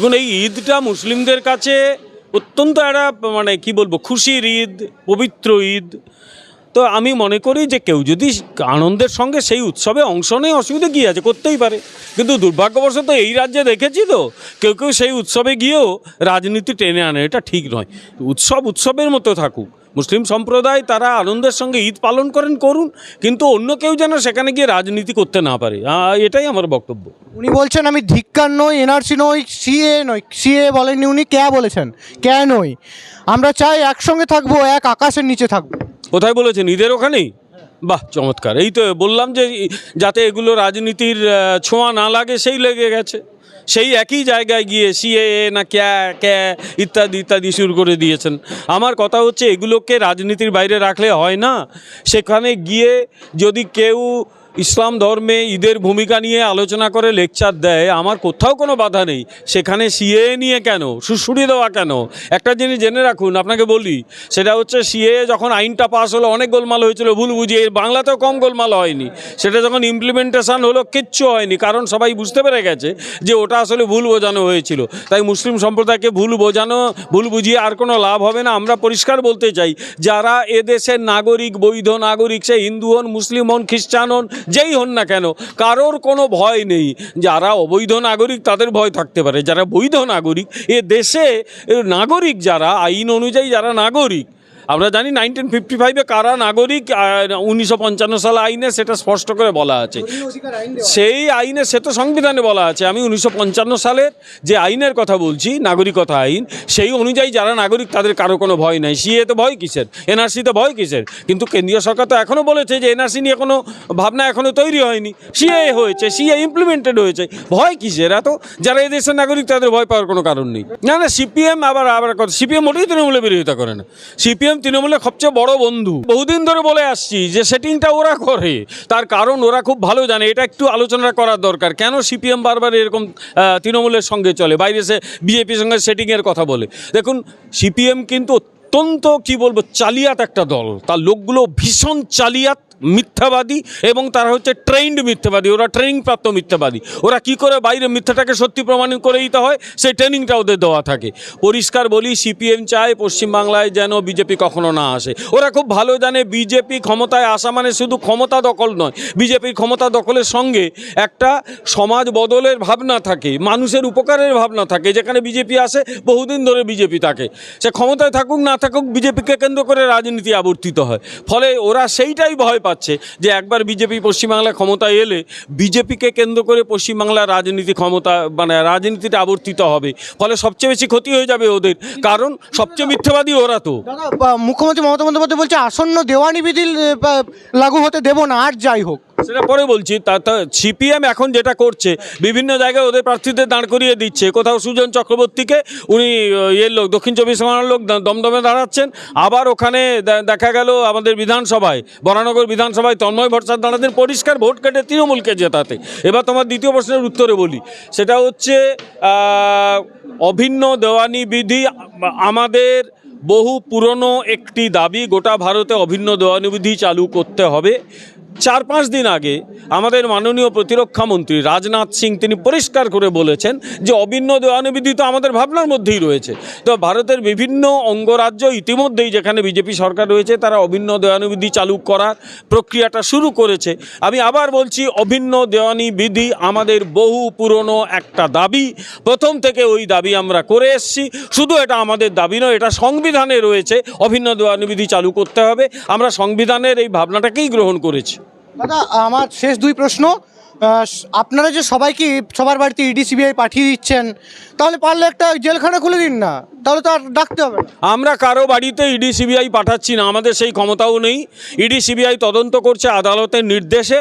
দেখুন, এই ঈদটা মুসলিমদের কাছে অত্যন্ত একটা মানে কি বলব, খুশির ঈদ, পবিত্র ঈদ। তো আমি মনে করি যে কেউ যদি আনন্দের সঙ্গে সেই উৎসবে অংশ নেয়, অসুবিধা কী আছে? করতেই পারে। কিন্তু দুর্ভাগ্যবশত এই রাজ্যে দেখেছি তো, কেউ কেউ সেই উৎসবে গিয়েও রাজনীতি টেনে আনে, এটা ঠিক নয়। উৎসব উৎসবের মতো থাকুক। মুসলিম সম্প্রদায় তারা আনন্দের সঙ্গে ঈদ পালন করেন করুন কিন্তু অন্য কেউ যেন সেখানে গিয়ে রাজনীতি করতে না পারে। এটাই আমার বক্তব্য। উনি বলছেন আমি ধিক্কার নই এনআরসি নই সিএ নই সিএ বলেননি উনি ক্যা বলেছেন? ক্যা নই। আমরা চাই একসঙ্গে থাকব এক আকাশের নিচে থাকব। কোথায় বলেছেন? ঈদের ওখানেই? বাহ চমৎকার। এই তো বললাম যে যাতে এগুলো রাজনীতির ছোঁয়া না লাগে সেই লেগে গেছে। সেই একই জায়গায় গিয়ে সিএএ না ক্যা ক্যা ইত্যাদি ইত্যাদি শুরু করে দিয়েছেন। আমার কথা হচ্ছে এগুলোকে রাজনীতির বাইরে রাখলে হয় না। সেখানে গিয়ে যদি কেউ ইসলাম ধর্মে ঈদের ভূমিকা নিয়ে আলোচনা করে লেকচার দেয়, আমার কোথাও কোনো বাধা নেই। সেখানে সিএ নিয়ে কেন? সুশুড়ি দেওয়া কেন? একটা জিনিস জেনে রাখুন, আপনাকে বলি, সেটা হচ্ছে সিএ যখন আইনটা পাস হলো, অনেক গোলমাল হয়েছিল, ভুল বুঝিয়ে। বাংলাতেও কম গোলমাল হয়নি। সেটা যখন ইমপ্লিমেন্টেশান হলো, কিচ্ছু হয়নি। কারণ সবাই বুঝতে পেরে গেছে যে ওটা আসলে ভুল বোঝানো হয়েছিল। তাই মুসলিম সম্প্রদায়কে ভুল বোঝানো, ভুল বুঝিয়ে আর কোনো লাভ হবে না। আমরা পরিষ্কার বলতে চাই, যারা এদেশের নাগরিক, বৈধ নাগরিক, সে হিন্দু হন, মুসলিম হন, খ্রিস্টান হন যেই হন না কেন, কারোর কোনো ভয় নেই। যারা অবৈধ নাগরিক, তাদের ভয় থাকতে পারে। যারা বৈধ নাগরিক, এ দেশে নাগরিক যারা, আইন অনুযায়ী যারা নাগরিক আমরা জানি নাইনটিন ফিফটি ফাইভে কারা নাগরিক উনিশশো পঞ্চান্ন সাল আইনে সেটা স্পষ্ট করে বলা আছে। সেই আইনে সে তো সংবিধানে বলা আছে। আমি উনিশশো পঞ্চান্ন সালের যে আইনের কথা বলছি নাগরিকতা আইন সেই অনুযায়ী যারা নাগরিক তাদের কারও কোনো ভয় নাই। সিএ তো ভয় কিসের? এনআরসিতে ভয় কিসের? কিন্তু কেন্দ্রীয় সরকার তো এখনও বলেছে যে এনআরসি নিয়ে কোনো ভাবনা এখনও তৈরি হয়নি। সিএ হয়েছে সিএ ইমপ্লিমেন্টেড হয়েছে। ভয় কিসের এত? যারা এদেশের নাগরিক তাদের ভয় পাওয়ার কোনো কারণ নেই। না না সিপিএম আবার আবার সিপিএম মোটেই তৃণমূলের বিরোধিতা করে না। সিপিএম তৃণমূলের সবচেয়ে বড় বন্ধু। বহুদিন ধরে বলে আসছি যে সেটিংটা ওরা করে। তার কারণ ওরা খুব ভালো জানে। এটা একটু আলোচনা করার দরকার। কেন সিপিএম বারবার এরকম তৃণমূলের সঙ্গে চলে? বাইরে সে বিজেপির সঙ্গে সেটিংয়ের কথা বলে। দেখুন, সিপিএম কিন্তু অত্যন্ত, কি বলব, চালিয়াত একটা দল। তার লোকগুলো ভীষণ চালিয়াত। মিথ্যাবাদী এবং তারা হচ্ছে ট্রেন্ড মিথ্যাবাদী, ওরা ট্রেনিং প্রাপ্ত মিথ্যাবাদী। ওরা কি করে বাইরে মিথ্যাটাকে সত্যি প্রমাণ করে দিতে হয়? সেই ট্রেনিংটা ওদের দেওয়া থাকে। পরিষ্কার বলি সিপিএম চায় পশ্চিমবাংলায় যেন বিজেপি কখনো না আসে। ওরা খুব ভালো জানে বিজেপি ক্ষমতায় আসা মানে শুধু ক্ষমতা দখল নয়। বিজেপির ক্ষমতা দখলের সঙ্গে একটা সমাজ বদলের ভাবনা থাকে, মানুষের উপকারের ভাবনা থাকে। যেখানে বিজেপি আসে, বহুদিন ধরে বিজেপি থাকে। সে ক্ষমতায় থাকুক, না থাকুক বিজেপিকে কেন্দ্র করে রাজনীতি আবর্তিত হয়। ফলে ওরা সেইটাই ভয় পাচ্ছে যে একবার বিজেপি পশ্চিমবাংলায় ক্ষমতায় এলে বিজেপিকে কেন্দ্র করে পশ্চিমবাংলার রাজনীতি ক্ষমতা মানে রাজনীতিতে আবর্তিত হবে। ফলে সবচেয়ে বেশি ক্ষতি হয়ে যাবে ওদের। কারণ সবচেয়ে মিথ্যাবাদী ওরা তো। মুখ্যমন্ত্রী মমতা বন্দ্যোপাধ্যায় বলছে, আসন্ন দেওয়ানি বিধি লাগু হতে দেব না, আর যাই হোক। সেটা পরে বলছি, তা সিপিএম এখন যেটা করছে, বিভিন্ন জায়গায় ওদের প্রার্থীদের দাঁড় করিয়ে দিচ্ছে। কোথাও সুজন চক্রবর্তীকে উনি ইয়ের লোক, দক্ষিণ চব্বিশ পরগনার লোক দমদমে দাঁড়াচ্ছেন। আবার ওখানে দেখা গেল আমাদের বিধানসভায়, বরানগর বিধানসভায় তন্ময় ভট্টাচার্য দাঁড়াতেন, পরিষ্কার ভোট কেটে তৃণমূলকে জেতাতে। এবার তোমার দ্বিতীয় প্রশ্নের উত্তরে বলি। সেটা হচ্ছে অভিন্ন দেওয়ানি বিধি, আমাদের বহু পুরনো একটি দাবি, গোটা ভারতে অভিন্ন দেওয়ানি বিধি চালু করতে হবে। চার পাঁচ দিন আগে আমাদের মাননীয় প্রতিরক্ষা মন্ত্রী রাজনাথ সিং তিনি পরিষ্কার করে বলেছেন যে অভিন্ন দেওয়ানিবিধি তো আমাদের ভাবনার মধ্যেই রয়েছে। তো ভারতের বিভিন্ন অঙ্গরাজ্য ইতিমধ্যেই যেখানে বিজেপি সরকার রয়েছে, তারা অভিন্ন দেওয়ানিবিধি চালু করার প্রক্রিয়াটা শুরু করেছে। আমি আবার বলছি, অভিন্ন দেওয়ানি বিধি আমাদের বহু পুরনো একটা দাবি। প্রথম থেকে ওই দাবি আমরা করে এসেছি। শুধু এটা আমাদের দাবি নয়, এটা সংবিধানে রয়েছে। অভিন্ন দেওয়ানি বিধি চালু করতে হবে। আমরা সংবিধানের এই ভাবনাটাকেই গ্রহণ করেছি। দাদা, আমার শেষ দুই প্রশ্ন। আপনারা যে সবাইকে সবার বাড়িতে ইডি, সিবিআই পাঠিয়ে দিচ্ছেন, তাহলে পারলে একটা জেলখানা খুলে দিন না। তাহলে তো আর ডাকতে হবে আমরা কারও বাড়িতে ইডি, সিবিআই পাঠাচ্ছি না, আমাদের সেই ক্ষমতাও নেই। ইডি, সিবিআই তদন্ত করছে আদালতের নির্দেশে।